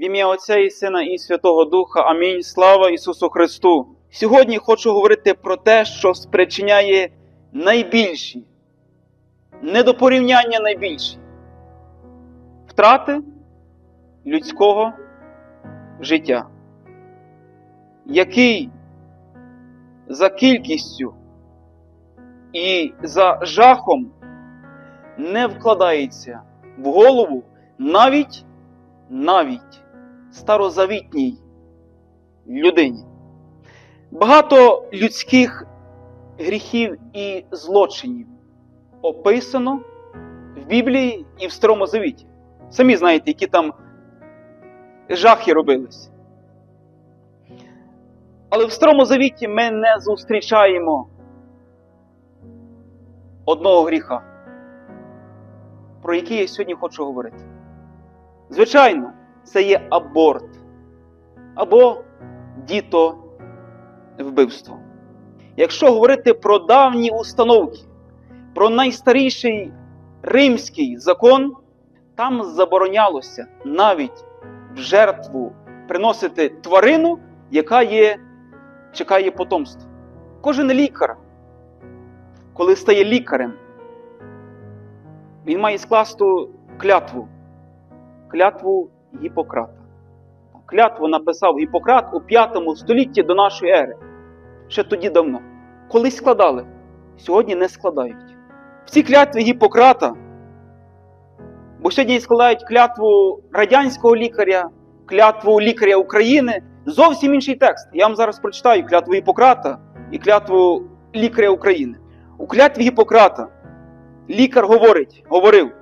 В ім'я Отця і Сина і Святого Духа. Амінь. Слава Ісусу Христу! Сьогодні хочу говорити про те, що спричиняє найбільші, не до порівняння найбільші втрати людського життя, який за кількістю і за жахом не вкладається в голову навіть навіть старозавітній людині. Багато людських гріхів і злочинів описано в Біблії і в Старому Завіті. Самі знаєте, які там жахи робились. Але в Старому Завіті ми не зустрічаємо одного гріха, про який я сьогодні хочу говорити. Звичайно, це є аборт або дітовбивство. Якщо говорити про давні установки, про найстаріший римський закон, там заборонялося навіть в жертву приносити тварину, яка є, чекає потомство. Кожен лікар, коли стає лікарем, він має скласти клятву клятву Гіппократа. Клятву написав Гіппократ у 5 столітті до нашої ери. Ще тоді давно. Колись складали, сьогодні не складають. В цій клятві Гіппократа, бо сьогодні складають клятву радянського лікаря, клятву лікаря України. Зовсім інший текст. Я вам зараз прочитаю клятву Гіппократа і клятву лікаря України. У клятві Гіппократа лікар говорить, говорив,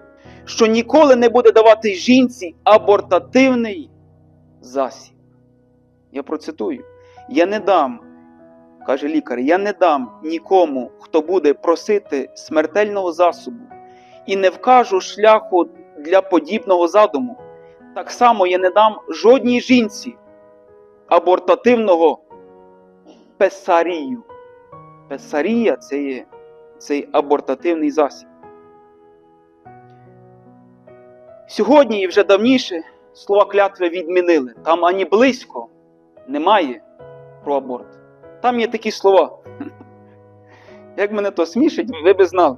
що ніколи не буде давати жінці абортативний засіб. Я процитую: Я не дам, каже лікар, я не дам нікому, хто буде просити смертельного засобу, і не вкажу шляху для подібного задуму. Так само я не дам жодній жінці абортативного песарію. Песарія це є цей абортативний засіб. Сьогодні і вже давніше слова клятви відмінили. Там ані близько немає про аборт. Там є такі слова. Як мене то смішить, ви би знали.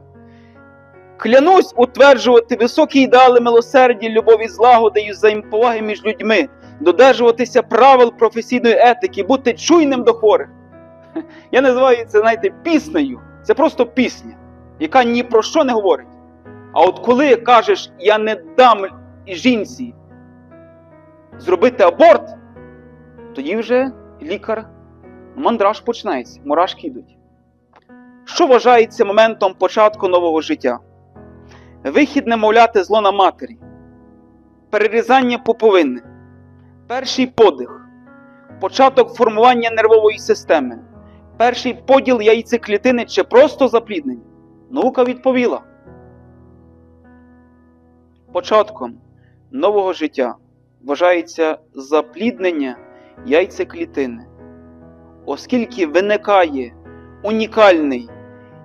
Клянусь утверджувати високі ідеали милосердя, любові, злагоди і взаємоповаги між людьми, додержуватися правил професійної етики, бути чуйним до хворих. Я називаю це, знаєте, піснею. Це просто пісня, яка ні про що не говорить. А от коли кажеш, я не дам жінці зробити аборт, тоді вже лікар мандраж починається, мурашки йдуть. Що вважається моментом початку нового життя? Вихід немовляти зло на матері, перерізання пуповини, перший подих, початок формування нервової системи, перший поділ яйцеклітини чи просто запліднення. Наука відповіла. Початком нового життя вважається запліднення яйцеклітини, оскільки виникає унікальний,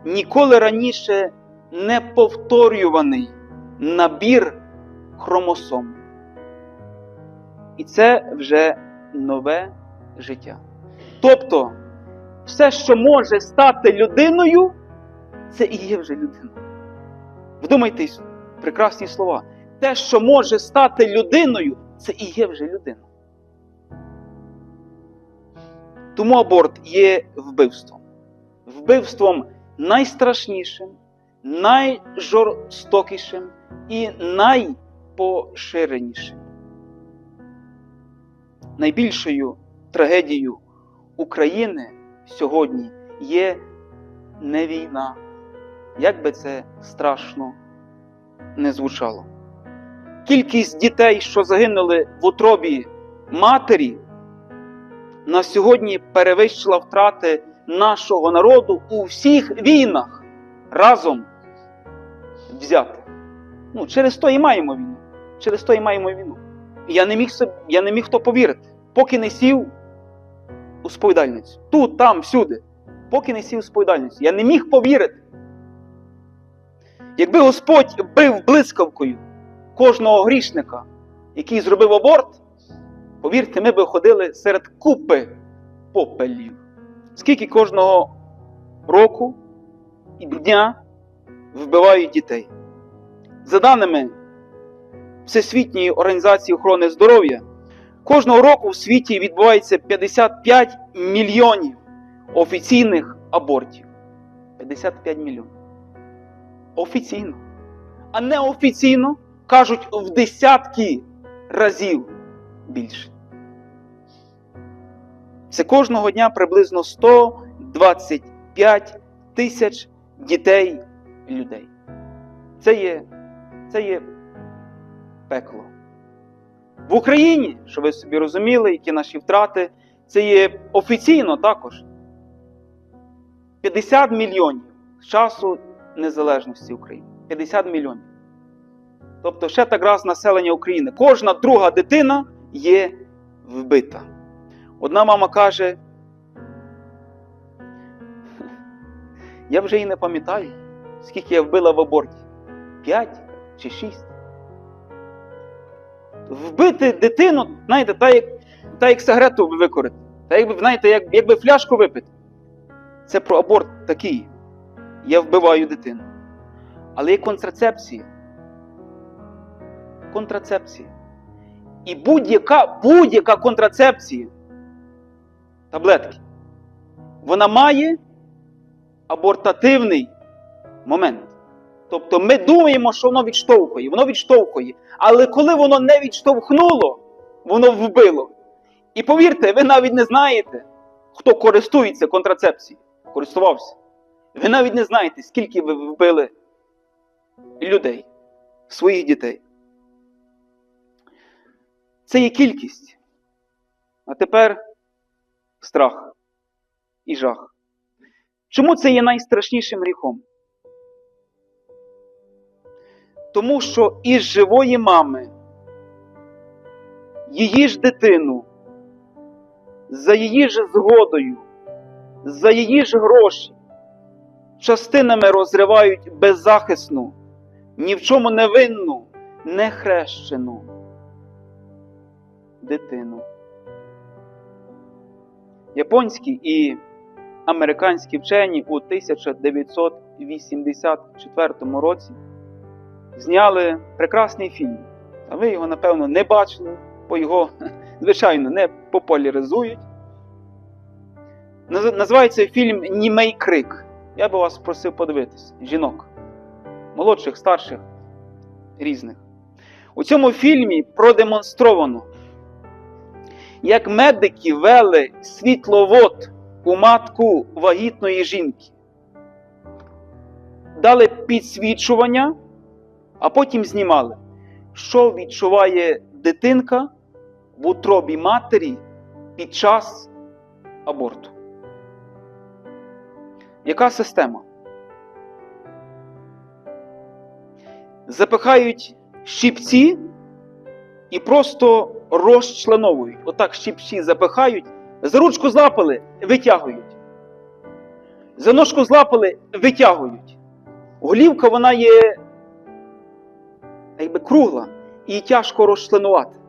ніколи раніше не повторюваний набір хромосом. І це вже нове життя. Тобто, все, що може стати людиною, це і є вже людина. Вдумайтесь, прекрасні слова. Те, що може стати людиною, це і є вже людина. Тому аборт є вбивством. Вбивством найстрашнішим, найжорстокішим і найпоширенішим. Найбільшою трагедією України сьогодні є не війна, як би це страшно не звучало. Кількість дітей, що загинули в утробі матері, на сьогодні перевищила втрати нашого народу у всіх війнах разом взяти. Ну, через то і маємо війну. Через то і маємо війну. Я не міг я не міг то повірити, поки не сів у сповідальницю. Тут, там, всюди. Поки не сів у сповідальницю. Я не міг повірити. Якби Господь бив блискавкою кожного грішника, який зробив аборт, Повірте, ми би ходили серед купи попелів. Скільки кожного року і дня вбивають дітей. За даними Всесвітньої організації охорони здоров'я, кожного року в світі відбувається 55 мільйонів офіційних абортів. 55 мільйонів. Офіційно. А неофіційно кажуть в десятки разів більше. Це кожного дня приблизно 125 тисяч дітей і людей. Це є, це є пекло. В Україні, щоб ви собі розуміли, які наші втрати, це є офіційно також 50 мільйонів з часу незалежності України. 50 мільйонів. Тобто ще так раз населення України. Кожна друга дитина є вбита. Одна мама каже, я вже і не пам'ятаю, скільки я вбила в аборті. П'ять чи шість. Вбити дитину, знаєте, так як та як сигарету викорити. Та якби, знаєте, як, якби фляжку випити. Це про аборт такий. Я вбиваю дитину. Але є контрацепція. Контрацепція. І будь-яка будь-яка контрацепція, таблетки, вона має абортативний момент. Тобто ми думаємо, що воно відштовхує, воно відштовхує. Але коли воно не відштовхнуло, воно вбило. І повірте, ви навіть не знаєте, хто користується контрацепцією, користувався. Ви навіть не знаєте, скільки ви вбили людей, своїх дітей. Це є кількість. А тепер страх і жах. Чому це є найстрашнішим гріхом? Тому що із живої мами її ж дитину, за її ж згодою, за її ж гроші, частинами розривають беззахисну, ні в чому не винну, нехрещену дитину. Японські і американські вчені у 1984 році зняли прекрасний фільм. А ви його, напевно, не бачили, бо його, звичайно, не популяризують. Називається фільм Німей крик. Я би вас просив подивитись, жінок, молодших, старших, різних. У цьому фільмі продемонстровано, як медики вели світловод у матку вагітної жінки. Дали підсвічування, а потім знімали, що відчуває дитинка в утробі матері під час аборту. Яка система? Запихають щіпці і просто розчленовують. Отак щіпці запихають, за ручку злапали, витягують. За ножку злапали, витягують. Голівка вона є якби кругла і тяжко розчленувати.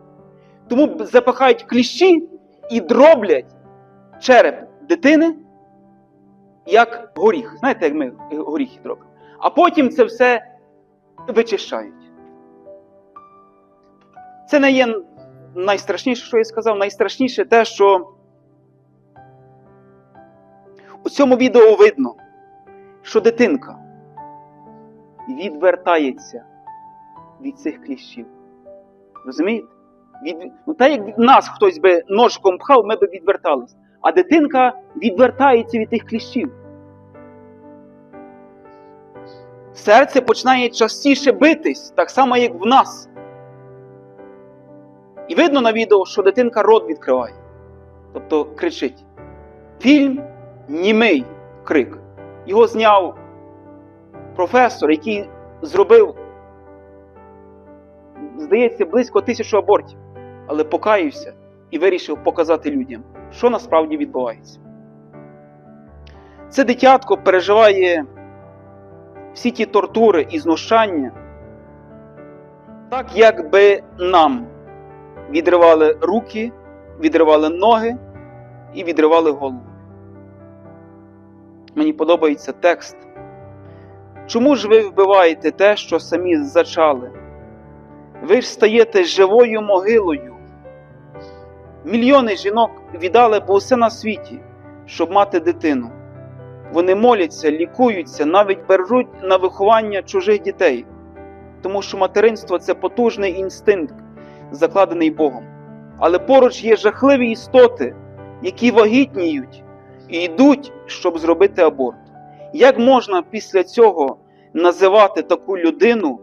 Тому запихають кліщі і дроблять череп дитини як горіх. Знаєте, як ми горіхи дробимо? А потім це все вичищають. Це не є найстрашніше, що я сказав. Найстрашніше те, що у цьому відео видно, що дитинка відвертається від цих кліщів. Розумієте? Від... Ну, Так як нас хтось би ножком пхав, ми би відвертались. А дитинка відвертається від тих кліщів. Серце починає частіше битись, так само, як в нас. І видно на відео, що дитинка рот відкриває. Тобто кричить. Фільм німий крик. Його зняв професор, який зробив, здається, близько тисячу абортів, але покаявся і вирішив показати людям, що насправді відбувається. Це дитятко переживає всі ті тортури і знущання, так якби нам відривали руки відривали ноги і відривали голову. Мені подобається текст. Чому ж ви вбиваєте те, що самі зачали? Ви ж стаєте живою могилою. Мільйони жінок віддали б усе на світі, щоб мати дитину. Вони моляться, лікуються, навіть бережуть на виховання чужих дітей, тому що материнство це потужний інстинкт, закладений Богом. Але поруч є жахливі істоти, які вагітніють і йдуть, щоб зробити аборт. Як можна після цього називати таку людину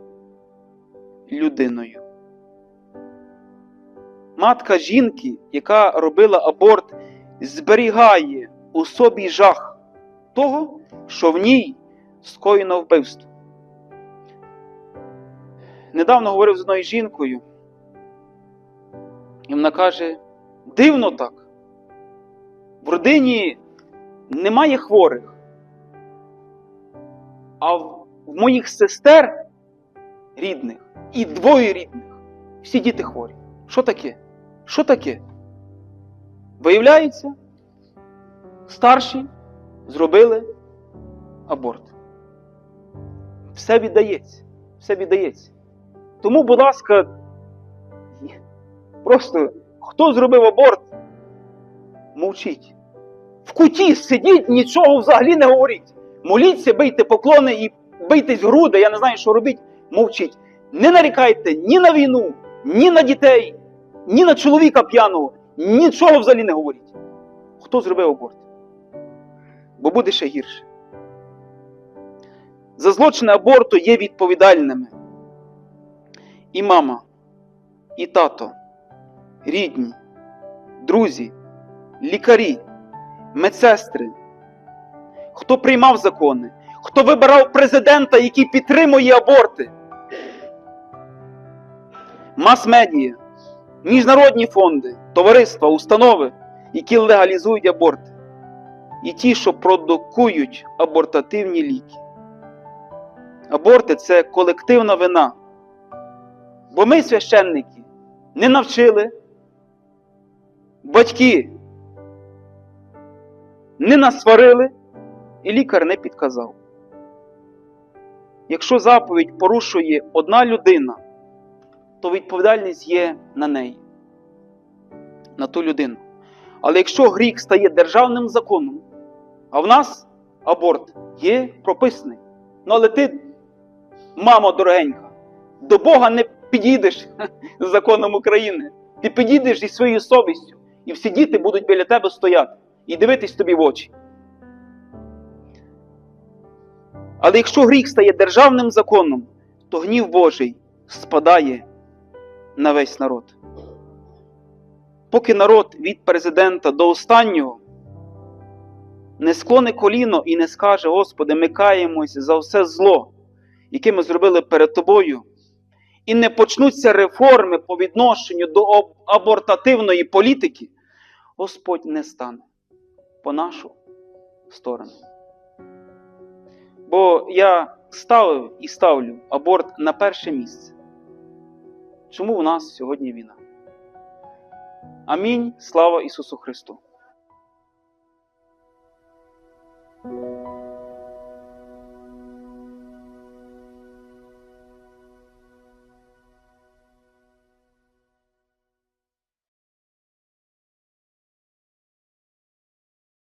людиною? Матка жінки, яка робила аборт, зберігає у собі жах того, що в ній скоєно вбивство. Недавно говорив з одною жінкою, і вона каже: дивно так. В родині немає хворих, а в моїх сестер рідних і двоє рідних всі діти хворі. Що таке? Що таке? Виявляється, старші зробили аборт. Все віддається. Все віддається. Тому, будь ласка, просто хто зробив аборт, мовчіть. В куті сидіть, нічого взагалі не говоріть. Моліться, бийте поклони і бийтесь в груди, я не знаю, що робіть, мовчіть. Не нарікайте ні на війну, ні на дітей, ні на чоловіка п'яного, нічого взагалі не говоріть. Хто зробив аборт? Бо буде ще гірше. За злочини аборту є відповідальними. І мама, і тато, рідні, друзі, лікарі, медсестри, хто приймав закони, хто вибирав президента, який підтримує аборти, мас-медіа, міжнародні фонди, товариства, установи, які легалізують аборти, і ті, що продукують абортативні ліки. Аборти це колективна вина. Бо ми, священники, не навчили, батьки не насварили, і лікар не підказав. Якщо заповідь порушує одна людина, то відповідальність є на неї, на ту людину. Але якщо гріх стає державним законом, а в нас аборт є прописаний. Ну, але ти, мамо дорогенька, до Бога не підійдеш законом України. Ти підійдеш зі своєю совістю, і всі діти будуть біля тебе стояти і дивитись тобі в очі. Але якщо гріх стає державним законом, то гнів Божий спадає на весь народ. Поки народ від президента до останнього не склоне коліно і не скаже, Господи, ми каємось за все зло, яке ми зробили перед Тобою, і не почнуться реформи по відношенню до абортативної політики, Господь не стане по нашу сторону. Бо я ставив і ставлю аборт на перше місце. Чому у нас сьогодні війна? Амінь. Слава Ісусу Христу!